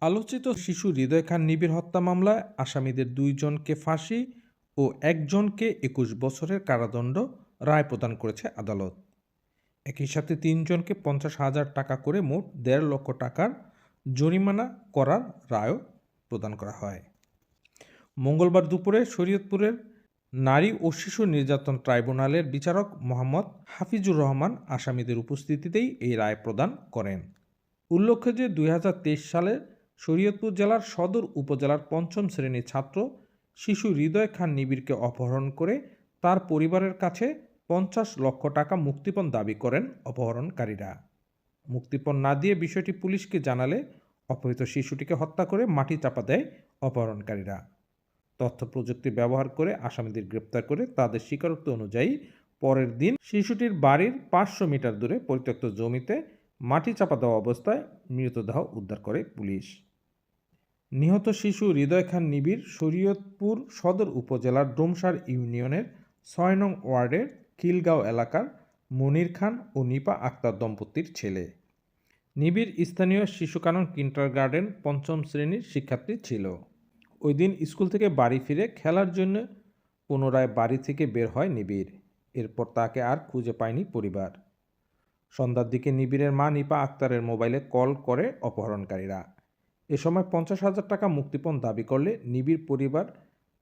আলোচিত শিশু হৃদয় খান নিবিড় হত্যা মামলায় আসামিদের দুইজনকে ফাঁসি ও একজনকে একুশ বছরের কারাদণ্ড রায় প্রদান করেছে আদালত। একই সাথে তিনজনকে পঞ্চাশ হাজার টাকা করে মোট দেড় লক্ষ টাকার জরিমানা করার রায়ও প্রদান করা হয়। মঙ্গলবার দুপুরে শরীয়তপুরের নারী ও শিশু নির্যাতন ট্রাইব্যুনালের বিচারক মোহাম্মদ হাফিজুর রহমান আসামিদের উপস্থিতিতেই এই রায় প্রদান করেন। উল্লেখ্য যে দুই হাজার তেইশ সালে শরীয়তপুর জেলার সদর উপজেলার পঞ্চম শ্রেণির ছাত্র শিশু হৃদয় খান নিবিড়কে অপহরণ করে তার পরিবারের কাছে পঞ্চাশ লক্ষ টাকা মুক্তিপণ দাবি করেন অপহরণকারীরা। মুক্তিপণ না দিয়ে বিষয়টি পুলিশকে জানালে অপহৃত শিশুটিকে হত্যা করে মাটি চাপা দেয় অপহরণকারীরা। তথ্য প্রযুক্তি ব্যবহার করে আসামিদের গ্রেপ্তার করে তাদের স্বীকারোক্তি অনুযায়ী পরের দিন শিশুটির বাড়ির পাঁচশো মিটার দূরে পরিত্যক্ত জমিতে মাটি চাপা দেওয়া অবস্থায় মৃতদেহ উদ্ধার করে পুলিশ। নিহত শিশু হৃদয় খান নিবিড় শরীয়তপুর সদর উপজেলার ডোমসার ইউনিয়নের ছয় নং ওয়ার্ডের খিলগাঁও এলাকার মনির খান ও নিপা আক্তার দম্পতির ছেলে। নিবিড় স্থানীয় শিশুকানন কিন্টার গার্ডেন পঞ্চম শ্রেণির শিক্ষার্থী ছিল। ওই দিন স্কুল থেকে বাড়ি ফিরে খেলার জন্য পুনরায় বাড়ি থেকে বের হয় নিবিড়। এরপর তাকে আর খুঁজে পায়নি পরিবার। সন্ধ্যার দিকে নিবিড়ের মা নিপা আক্তারের মোবাইলে কল করে অপহরণকারীরা। এ সময় পঞ্চাশ হাজার টাকা মুক্তিপণ দাবি করলে নিবিড় পরিবার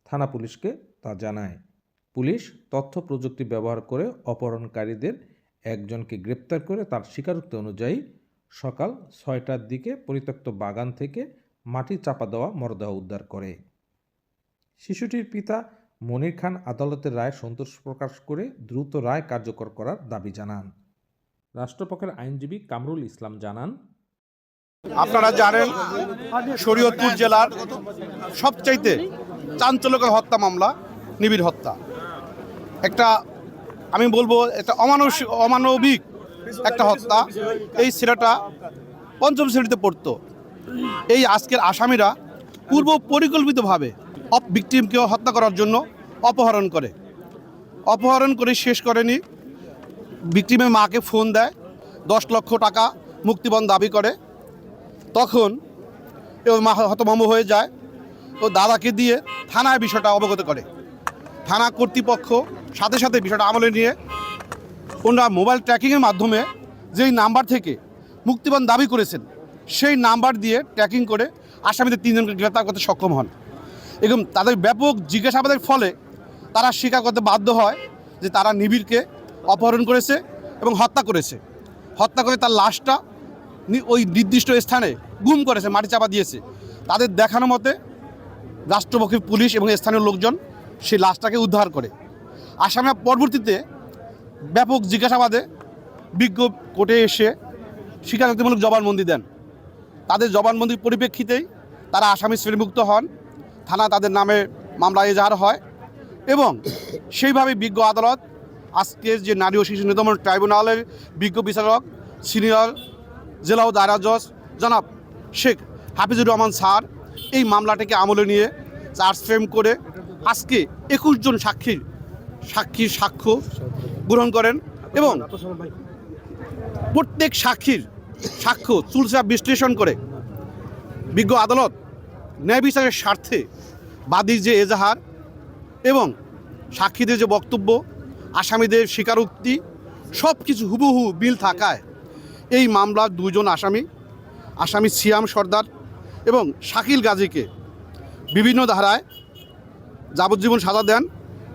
থানা পুলিশকে তা জানায়। পুলিশ তথ্য প্রযুক্তি ব্যবহার করে অপহরণকারীদের একজনকে গ্রেপ্তার করে তার স্বীকারোক্তি অনুযায়ী সকাল ছয়টার দিকে পরিত্যক্ত বাগান থেকে মাটি চাপা দেওয়া মরদেহ উদ্ধার করে। শিশুটির পিতা মনির খান আদালতের রায় সন্তোষ প্রকাশ করে দ্রুত রায় কার্যকর করার দাবি জানান। রাষ্ট্রপক্ষের আইনজীবী কামরুল ইসলাম জানান, আপনারা জানেন শরীয়তপুর জেলার সবচাইতে চাঞ্চল্যকর হত্যা মামলা, নিবিড় হত্যা। একটা, আমি বলব, একটা অমানস অমানবিক একটা হত্যা। এই ছেলেটা পঞ্চম শ্রেণীতে পড়তো। এই আজকের আসামিরা পূর্ব পরিকল্পিতভাবে অপ ভিকটিমকে হত্যা করার জন্য অপহরণ করে। অপহরণ করে শেষ করেনি। ভিকটিমের মাকে ফোন দেয়, দশ লক্ষ টাকা মুক্তিপণ দাবি করে। তখন ও মা হতভম্ব হয়ে যায়, ও দাদাকে দিয়ে থানায় বিষয়টা অবগত করে। থানা কর্তৃপক্ষ সাথে সাথে বিষয়টা আমলে নিয়ে ওনারা মোবাইল ট্র্যাকিংয়ের মাধ্যমে যেই নাম্বার থেকে মুক্তিপণ দাবি করেছেন সেই নাম্বার দিয়ে ট্র্যাকিং করে আসামিদের তিনজনকে গ্রেপ্তার করতে সক্ষম হন। এবং তাদের ব্যাপক জিজ্ঞাসাবাদের ফলে তারা স্বীকার করতে বাধ্য হয় যে তারা নিবিড়কে অপহরণ করেছে এবং হত্যা করেছে। হত্যা করে তার লাশটা ওই নির্দিষ্ট স্থানে গুম করেছে, মাটি চাপা দিয়েছে। তাদের দেখানো মতে রাষ্ট্রপক্ষের পুলিশ এবং স্থানীয় লোকজন সেই লাশটাকে উদ্ধার করে। আসামিরা পরবর্তীতে ব্যাপক জিজ্ঞাসাবাদে বিজ্ঞ কোর্টে এসে স্বীকারোক্তিমূলক জবানবন্দি দেন। তাদের জবানবন্দির পরিপ্রেক্ষিতেই তারা আসামি শ্রেণীভুক্ত হন। থানা তাদের নামে মামলা এজাহার হয় এবং সেইভাবে বিজ্ঞ আদালত আজকের যে নারী ও শিশু নির্যাতন ট্রাইব্যুনালের বিজ্ঞ বিচারক, সিনিয়র, জেলা ও দায়রা জজ জনাব শেখ হাফিজুর রহমান স্যার এই মামলাটাকে আমলে নিয়ে চার্জ ফ্রেম করে আজকে একুশ জন সাক্ষীর সাক্ষীর সাক্ষ্য গ্রহণ করেন এবং প্রত্যেক সাক্ষীর সাক্ষ্য চুলসা বিশ্লেষণ করে। বিজ্ঞ আদালত ন্যায় বিচারের স্বার্থে বাদীর যে এজাহার এবং সাক্ষীদের যে বক্তব্য, আসামিদের স্বীকারোক্তি সব কিছু হুবহু বিল থাকায় এই মামলার দুজন আসামি আসামি সিয়াম সর্দার এবং শাকিল গাজীকে বিভিন্ন ধারায় যাবজ্জীবন সাজা দেন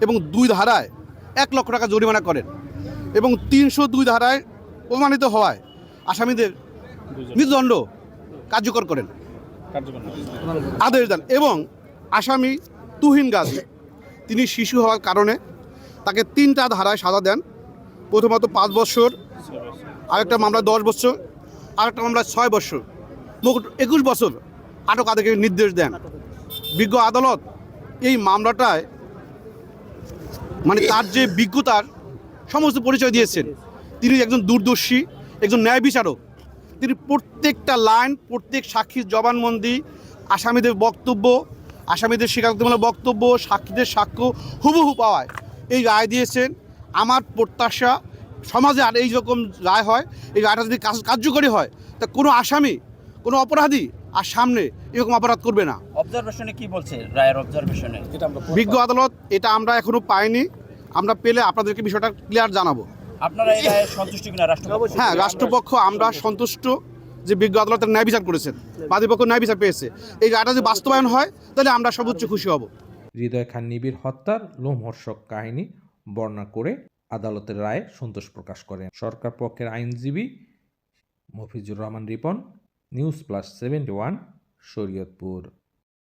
এবং দুই ধারায় এক লক্ষ টাকা জরিমানা করেন এবং তিনশো দুই ধারায় প্রমাণিত হওয়ায় আসামিদের মৃত্যুদণ্ড কার্যকর করেন। আদেশ দেন এবং আসামি তুহিন গাজী তিনি শিশু হওয়ার কারণে তাকে তিনটা ধারায় সাজা দেন। প্রথমত পাঁচ বছর আরেকটা মামলা দশ বছর আরেকটা মামলা ছয় বছর। মোট একুশ বছর আটক আদেকে নির্দেশ দেন। বিজ্ঞ আদালত এই মামলাটায় মানে তার যে বিজ্ঞতার সমস্ত পরিচয় দিয়েছেন তিনি একজন দূরদর্শী একজন ন্যায় বিচারক। তিনি প্রত্যেকটা লাইন প্রত্যেক সাক্ষীর জবানবন্দি আসামিদের বক্তব্য আসামিদের স্বীকারোক্তিমূলক বক্তব্য সাক্ষীদের সাক্ষ্য হুবহু পাওয়ায় এই রায় দিয়েছেন। আমার প্রত্যাশা সমাজে আর এই রকম রায় হয় এই রায়টা যদি কাজ- কার্যকরী হয় তা কোনো আসামি কোনো অপরাধী আর সামনে এরকম অপরাধ করবে না। অবজারভেশনে কি বলছে রায়ের অবজারভেশনে বিজ্ঞ আদালত এটা আমরা এখনও পাইনি। আমরা পেলে আপনাদেরকে বিষয়টা ক্লিয়ার জানাব। আপনারা রায়ে সন্তুষ্ট কিনা রাষ্ট্রপক্ষ? হ্যাঁ রাষ্ট্রপক্ষ আমরা সন্তুষ্ট যে বিজ্ঞ আদালতের ন্যায় বিচার করেছেন। বাদীপক্ষ ন্যায় বিচার পেয়েছে। এই রায়টা যদি বাস্তবায়ন হয় তাহলে আমরা সর্বোচ্চ খুশি হব। হৃদয় খান নিবিড় হত্যার লোমহর্ষক কাহিনী বর্ণনা করে আদালতের রায়ে সন্তোষ প্রকাশ করেন। সরকার পক্ষের আইনজীবী Mofizur Rahman Ripon news plus seventy one Shariatpur.